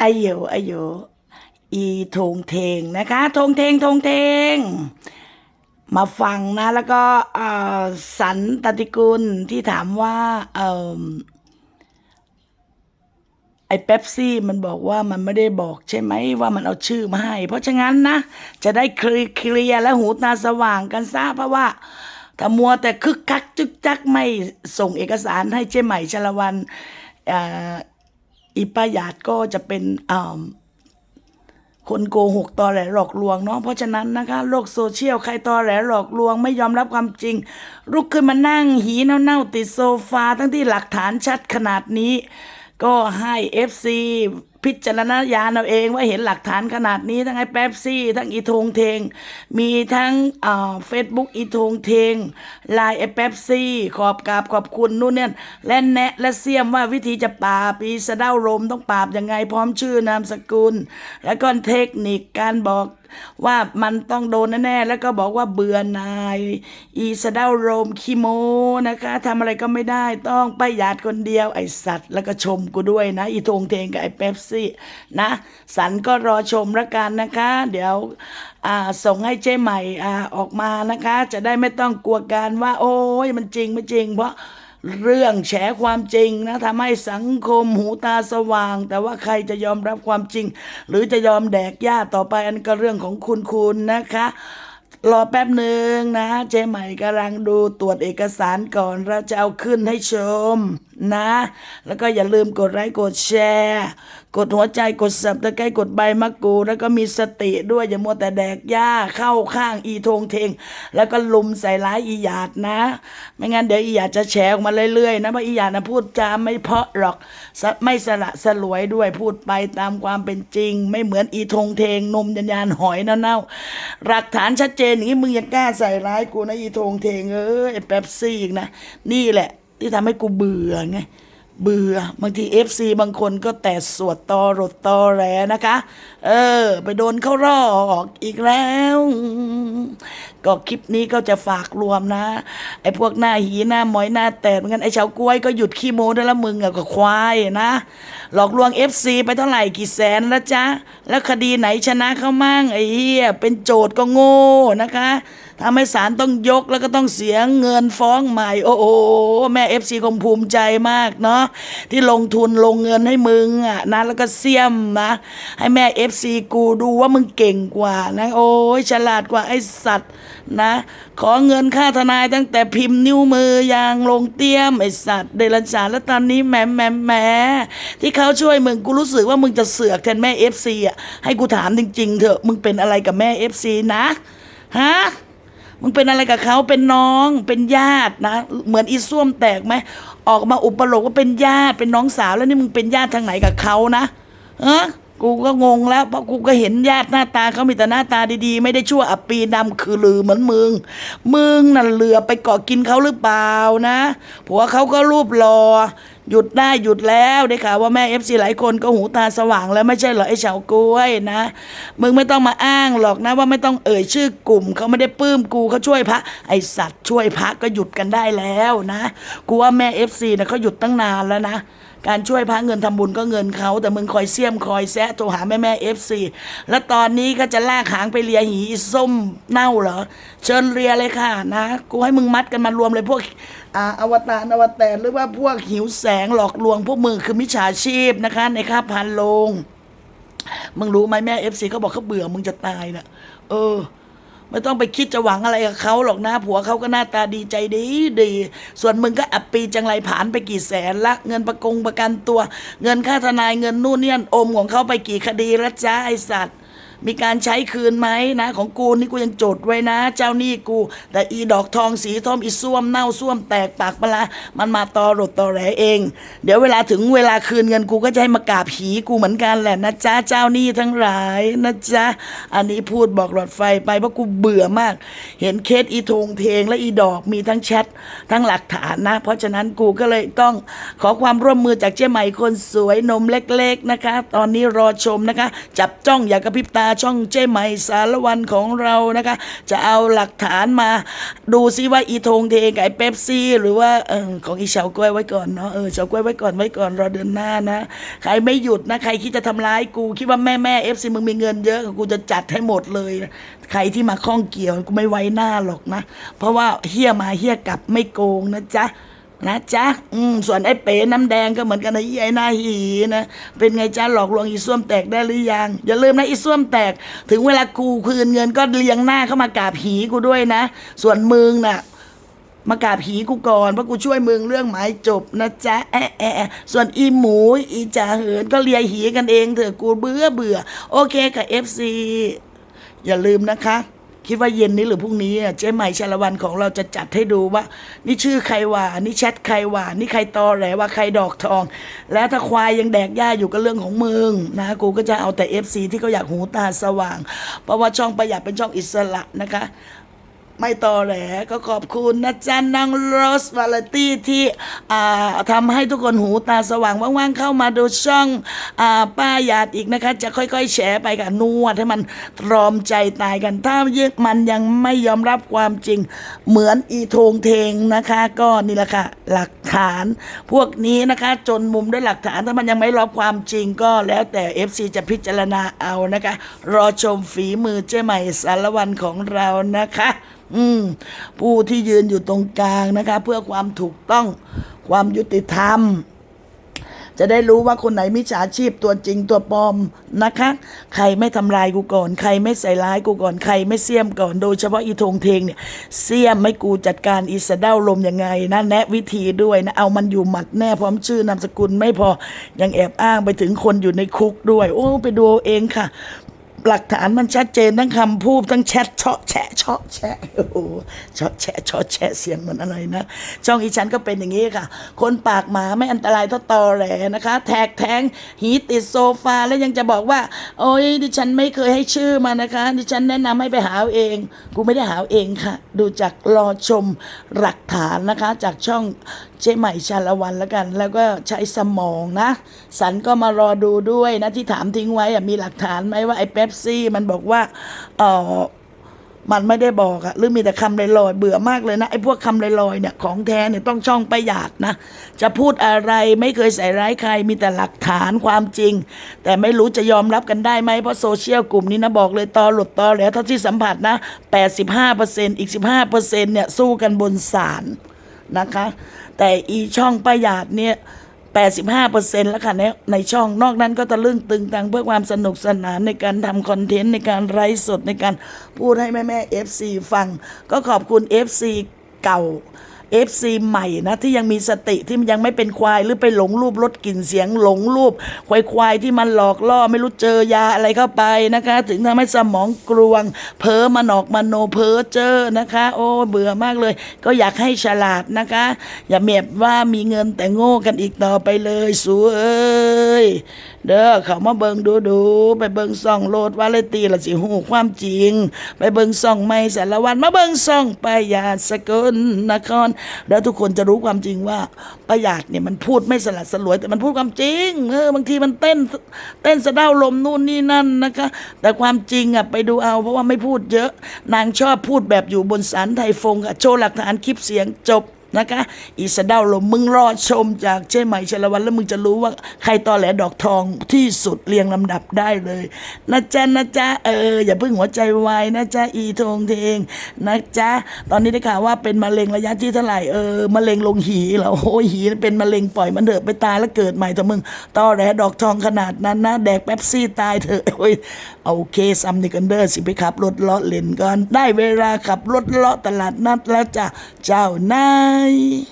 อายุอายุอีทงเทงนะคะทงเทงทงเทง มาฟังนะ แล้วก็สันตติกุลที่ถามว่าเออไอ้เป๊ปซี่มันบอกว่ามันไม่ได้บอกใช่ไหมว่ามันเอาชื่อมาให้ เพราะฉะนั้นนะ จะได้เคลียร์คลียและหูตาสว่างกันซะเพราะว่าถ้ามัวแต่คึกคักจึกจักไม่ส่งเอกสารให้เจ๊ใหม่ชลวันเอีป้าหยาดก็จะเป็นคนโกหกตอแหลหลอกลวงเนาะเพราะฉะนั้นนะคะโลกโซเชียลใครตอแหลหลอกลวงไม่ยอมรับความจริงลุกขึ้นมานั่งหีเน่าๆติดโซฟาทั้งที่หลักฐานชัดขนาดนี้ ก็ให้ FC พิจารณญาณเอาเองว่าเห็นหลักฐานขนาดนี้ทั้งไอ้แป๊บซี่ ทั้งอีทงเทง มีทั้งเฟซบุ๊กอีทงเทงไลน์ไอ้แป๊บซี่ ขอบกราบขอบคุณนู่นเนี่ยและแนะและเสียมว่าวิธีจะปราบอีสะเด้าลมต้องปราบยังไงพร้อมชื่อนามสกุล แล้วก็เทคนิคการบอกว่ามันต้องโดนแน่ๆ แล้วก็บอกว่าเบื่อนาย อีสะเด้าโรมคีโมนะคะทำอะไรก็ไม่ได้ต้องไปหยาดคนเดียวไอสัตว์ แล้วก็ชมกูด้วยนะ อีทงเทงกับไอเป๊ปซนะ สันก็รอชมละกันนะคะ เดี๋ยวส่งให้เจ๊ใหม่อออกมานะคะ จะได้ไม่ต้องกลัวการว่า โอ้ยมันจริงไม่จริง เพราะเรื่องแฉความจริงนะทำให้สังคมหูตาสว่าง แต่ว่าใครจะยอมรับความจริง หรือจะยอมแดกย่าต่อไปอันก็เรื่องของคุณคุณนะคะ รอแป๊บหนึ่งนะเจ๊ใหม่กำลังดูตรวจเอกสารก่อนเราจะเอาขึ้นให้ชมนะ แล้วก็อย่าลืมกดไลค์กดแชร์ กดหัวใจกดสับตะไคร้กดใบมะกรูดแล้วก็มีสติด้วยอย่ามัวแต่แดกหญ้าเข้าข้างอีทงเทง แล้วก็ลุมใส่ร้ายอีหยาดนะ ไม่งั้นเดี๋ยวอีหยาดจะแฉออกมาเรื่อยๆนะเพราะอีหยาดนะพูดจาไม่เพาะหรอกไม่สละสลวยด้วยพูดไปตามความเป็นจริง ไม่เหมือนอีทงเทงนมยันยานหอยเน่าๆหลักฐานชัดเจนอย่างนี้มึงยังกล้าใส่ร้ายกูนะอีทงเทงเอ้ยไอแป๊บซี่อีกนะนี่แหละ ที่ทำให้กูเบื่อไง เบื่อบางทีเอฟซีบางคนก็แต่สวดตอรดตอแหลนะคะ เออ ไปโดนเขารอกอีกแล้ว ก็คลิปนี้ก็จะฝากรวมนะ ไอ้พวกหน้าหีหน้าหมอยหน้าแตกเหมือนกันไอ้เฉากล้วยก็หยุดขี้โม้ได้ล้วมึงอะก็ควายนะ หลอกลวงเอฟซีไปเท่าไหร่กี่แสนแล้วจ๊ะ แล้วคดีไหนชนะเขามั่งไอ้เหี้ยเป็นโจทย์ก็โง่นะคะ ทำให้ศาลต้องยกแล้วก็ต้องเสียเงินฟ้องใหม่ โอ้โหแม่เอฟซีคงภูมิใจมากเนาะที่ลงทุนลงเงินให้มึงอะนะแล้วก็เสี่ยมนะ ให้แม่เอฟซีกูดูว่ามึงเก่งกว่านะ โอ้ยฉลาดกว่าไอสัตว์นะ ขอเงินค่าทนายตั้งแต่พิมพ์นิ้วมือยางลงเตี้ยมไอสัตว์เดรัจฉานแล้วตอนนี้แหมแหมแหมที่เขาช่วยมึงกูรู้สึกว่ามึงจะเสือกแทนแม่เอฟซีอะให้กูถามจริง ๆ เถอะมึงเป็นอะไรกับแม่เอฟซีนะฮะ มึงเป็นอะไรกับเขาเป็นน้องเป็นญาตินะ เหมือนอีส้วมแตกไหมออกมาอุปโลกว่าเป็นญาติเป็นน้องสาวแล้วนี่มึงเป็นญาติทางไหนกับเขานะเออกูก็งงแล้วเพราะกูก็เห็นญาติหน้าตาเขามีแต่หน้าตาดีๆ ไม่ได้ชั่วอับปีดำคือลือเหมือนมึง มึงนั่นเหลือไปเกาะกินเขาหรือเปล่านะผัวเขาก็รูปรอ หยุดได้หยุดแล้วได้ข่าวว่าแม่เอฟซีหลายคนก็หูตาสว่างแล้วไม่ใช่เหรอไอ้เฉากล้วยนะ มึงไม่ต้องมาอ้างหรอกนะว่าไม่ต้องเอ่ยชื่อกลุ่มเขาไม่ได้ปลื้มกูเขาช่วยพระไอสัตว์ช่วยพระก็หยุดกันได้แล้วนะ กูว่าแม่เอฟซีนะเขาหยุดตั้งนานแล้วนะ การช่วยพระเงินทำบุญก็เงินเขา แต่มึงคอยเสี่ยมคอยแซะโทรหาแม่แม่เอฟซีแล้วตอนนี้ก็จะลากหางไปเลียหีส้มเน่าเหรอ เชิญเลียเลยค่ะนะ กูให้มึงมัดกันมารวมเลยพวกอาอวตารอวตารหรือว่าพวกหิวแสงหลอกลวงพวกมึงคือมิจฉาชีพนะคะ ในค่าพันลง มึงรู้ไหมแม่เอฟซีเขาบอกเขาเบื่อมึงจะตายนะเออ ไม่ต้องไปคิดจะหวังอะไรกับเขาหรอกนะ ผัวเขาก็หน้าตาดีใจดีดี ส่วนมึงก็อับปีจังไรผ่านไปกี่แสนละ เงินประกงประกันตัว เงินค่าทนายเงินนู่นเนี่ยอมของเขาไปกี่คดีละจ้าไอสัตว์ มีการใช้คืนไหมนะ ของกูนี่กูยังจดไว้นะ เจ้านี้กู แต่อีดอกทองสีทอมอีส้วมเน่าส้วมแตกปากปลามันมาตอรดตอแหลเอง เดี๋ยวเวลาถึงเวลาคืนเงินกูก็จะให้มากราบผีกูเหมือนกันแหละนะจ๊ะเจ้านี้ทั้งหลายนะจ๊ะอันนี้พูดบอกหลอดไฟไปเพราะกูเบื่อมาก เห็นเคสอีทงเทงและอีดอกมีทั้งแชททั้งหลักฐานนะ เพราะฉะนั้นกูก็เลยต้องขอความร่วมมือจากเจ๊ใหม่คนสวยนมเล็ก ๆนะคะ ตอนนี้รอชมนะคะ จับจ้องอย่ากระพริบตาช่องเจ้ใหม่สารวันของเรานะคะ จะเอาหลักฐานมาดูซิว่าอีธงเทกับไอ้เป๊ปซี่ หรือว่าเออของอีเฉากล้วยไว้ก่อนเนาะเออเฉากล้วยไว้ก่อนไว้ก่อนรอเดือนหน้านะใครไม่หยุดนะใครคิดจะทำร้ายกูคิดว่าแม่แม่เอฟซีมึงมีเงินเยอะกูจะจัดให้หมดเลยใครที่มาข้องเกี่ยวกูไม่ไว้หน้าหรอกนะ เพราะว่าเฮี้ยมาเฮี้ยกลับไม่โกงนะจ๊ะ นะจ๊ะอืมส่วนไอ้เป๋น้ำแดงก็เหมือนกันนะไอ้หน้าหีนะ เป็นไงจ๊ะหลอกลวงอีส้วมแตกได้หรือยัง อย่าลืมนะอีส้วมแตก ถึงเวลากูคืนเงินก็เลียงหน้าเข้ามากราบหีกูด้วยนะ ส่วนมึงน่ะมากราบผีกูก่อนเพราะกูช่วยมึงเรื่องหมายจบนะจ๊ะแอะแอะส่วนอีหมูอีจ่าเหินก็เลียหีกันเองเถอะกูเบื่อเบื่อ โอเคกับเอฟซีอย่าลืมนะคะ คิดว่าเย็นนี้หรือพรุ่งนี้อะเจ๊ใหม่ชาละวันของเราจะจัดให้ดูว่า นี่ชื่อใครว่านี่แชทใครว่านี่ใครตอแหลว่าใครดอกทอง แล้วถ้าควายยังแดกหญ้าอยู่ก็เรื่องของมึงนะกูก็จะเอาแต่เอฟซีที่เขาอยากหูตาสว่าง เพราะว่าช่องประหยัดเป็นช่องอิสระนะคะ ไม่ต่อแหลก็ขอบคุณนะจ๊ะนางโรสวาเลตี้ที่อ่าทำให้ทุกคนหูตาสว่างว่างๆเข้ามาดูช่องอ่าป้าหยาดอีกนะคะ จะค่อยๆแฉไปกับนวดให้มันตรอมใจตายกัน ถ้ายึดมันยังไม่ยอมรับความจริง เหมือนอีโทงเทงนะคะ ก็นี่แหละค่ะ หลักฐานพวกนี้นะคะ จนมุมด้วยหลักฐานถ้ามันยังไม่รับความจริงก็แล้วแต่ FC จะพิจารณาเอานะคะ รอชมฝีมือเจ้ใหม่สารวันของเรานะคะอืม ผู้ที่ยืนอยู่ตรงกลางนะคะ เพื่อความถูกต้องความยุติธรรม จะได้รู้ว่าคนไหนมิจฉาชีพตัวจริงตัวปลอมนะคะ ใครไม่ทำลายกูก่อน ใครไม่ใส่ร้ายกูก่อน ใครไม่เสี่ยมก่อน โดยเฉพาะอีทงเทงเนี่ย เสี่ยมไม่กูจัดการอีสะเด้าลมยังไงนะ แนะวิธีด้วยนะ เอามันอยู่หมัดแน่พร้อมชื่อนามสกุลไม่พอ ยังแอบอ้างไปถึงคนอยู่ในคุกด้วย โอ้ไปดูเอาเองค่ะ หลักฐานมันชัดเจนทั้งคำพูดทั้งแชทเชาะแฉะเชาะแฉะโอ้โหเชาะแฉะเชาะแฉะเสียงเหมือนอะไรนะช่องอีฉันก็เป็นอย่างนี้ค่ะ คนปากหมาไม่อันตรายเท่าตอแหลนะคะ แท็กแทงหีติดโซฟาแล้วยังจะบอกว่า โอ้ยดิฉันไม่เคยให้ชื่อมานะคะ ดิฉันแนะนำให้ไปหาเอง กูไม่ได้หาเองค่ะ ดูจากรอชมหลักฐานนะคะ จากช่องเจ๊ใหม่ชาละวันแล้วกัน แล้วก็ใช้สมองนะ สันก็มารอดูด้วยนะที่ถามทิ้งไว้มีหลักฐานไหมว่าไอ้เป๊ปซี่มันบอกว่าเออมันไม่ได้บอกอะหรือมีแต่คำลอยๆเบื่อมากเลยนะไอ้พวกคำลอยๆเนี่ยของแท้เนี่ยต้องช่องประหยัดนะ จะพูดอะไรไม่เคยใส่ร้ายใครมีแต่หลักฐานความจริง แต่ไม่รู้จะยอมรับกันได้ไหมเพราะโซเชียลกลุ่มนี้นะบอกเลยตอหลุดตอแล้วเท่าที่สัมผัสนะ 85%อีก 15%เนี่ยสู้กันบนศาลนะคะ แต่อีช่องประหยัดเนี่ย 85%แล้วค่ะในในช่องนอกนั้นก็ตะลึงตึงตังเพื่อความสนุกสนานในการทำคอนเทนต์ในการไลฟ์สดในการพูดให้แม่แม่ FC ฟัง ก็ขอบคุณ FC เก่า FC ใหม่นะที่ยังมีสติที่มันยังไม่เป็นควายหรือไปหลงรูปลดกลิ่นเสียงหลงรูป ควายควายที่มันหลอกล่อไม่รู้เจอยาอะไรเข้าไปนะคะ ถึงทำให้สมองกลวง เพ้อมันออกมโนเพ้อเจอนะคะ โอ้เบื่อมากเลย ก็อยากให้ฉลาดนะคะ อย่าเมียบว่ามีเงินแต่โง่กันอีกต่อไปเลยสูเอ้ย เด้อเขามาเบิงดูดูๆไปเบิงซ่องโลดวาเลตีละสิหูความจริง ไปเบิงซ่องไม่สารวันมาเบิงซ่องประหยัดสกลนครแล้วทุกคนจะรู้ความจริงว่าประหยัดเนี่ยมันพูดไม่สลัดสลวย แต่มันพูดความจริงเออบางทีมันเต้นเต้นสะเด้าลมนู่นนี่นั่นนะคะ แต่ความจริงอะไปดูเอาเพราะว่าไม่พูดเยอะ นางชอบพูดแบบอยู่บนศาลไทยฟงอะโชว์หลักฐานคลิปเสียงจบ นะคะ อีสะเดาลมมึงรอชมจากเช่ไหมชลวันแล้วมึงจะรู้ว่าใครตอแหลดอกทองที่สุดเรียงลำดับได้เลยนะจ๊ะนะจ๊ะเอออย่าเพิ่งหัวใจวายนะจ๊ะอีทงเทงนะจ๊ะตอนนี้ได้ข่าวว่าเป็นมะเร็งระยะที่เท่าไหร่เออมะเร็งลงหีเหรอโอ้ยหีเป็นมะเร็งปล่อยมันเถอะไปตายแล้วเกิดใหม่แต่มึงตอแหลดอกทองขนาดนั้นนะแดกแป๊บซี่ตายเถอะโอ้ยโอเคซัมนิกันเดอร์สิไปขับรถเลาะเล่นก่อนได้เวลาขับรถเลาะตลาดนัดแล้วจ้ะเจ้านาย Bye.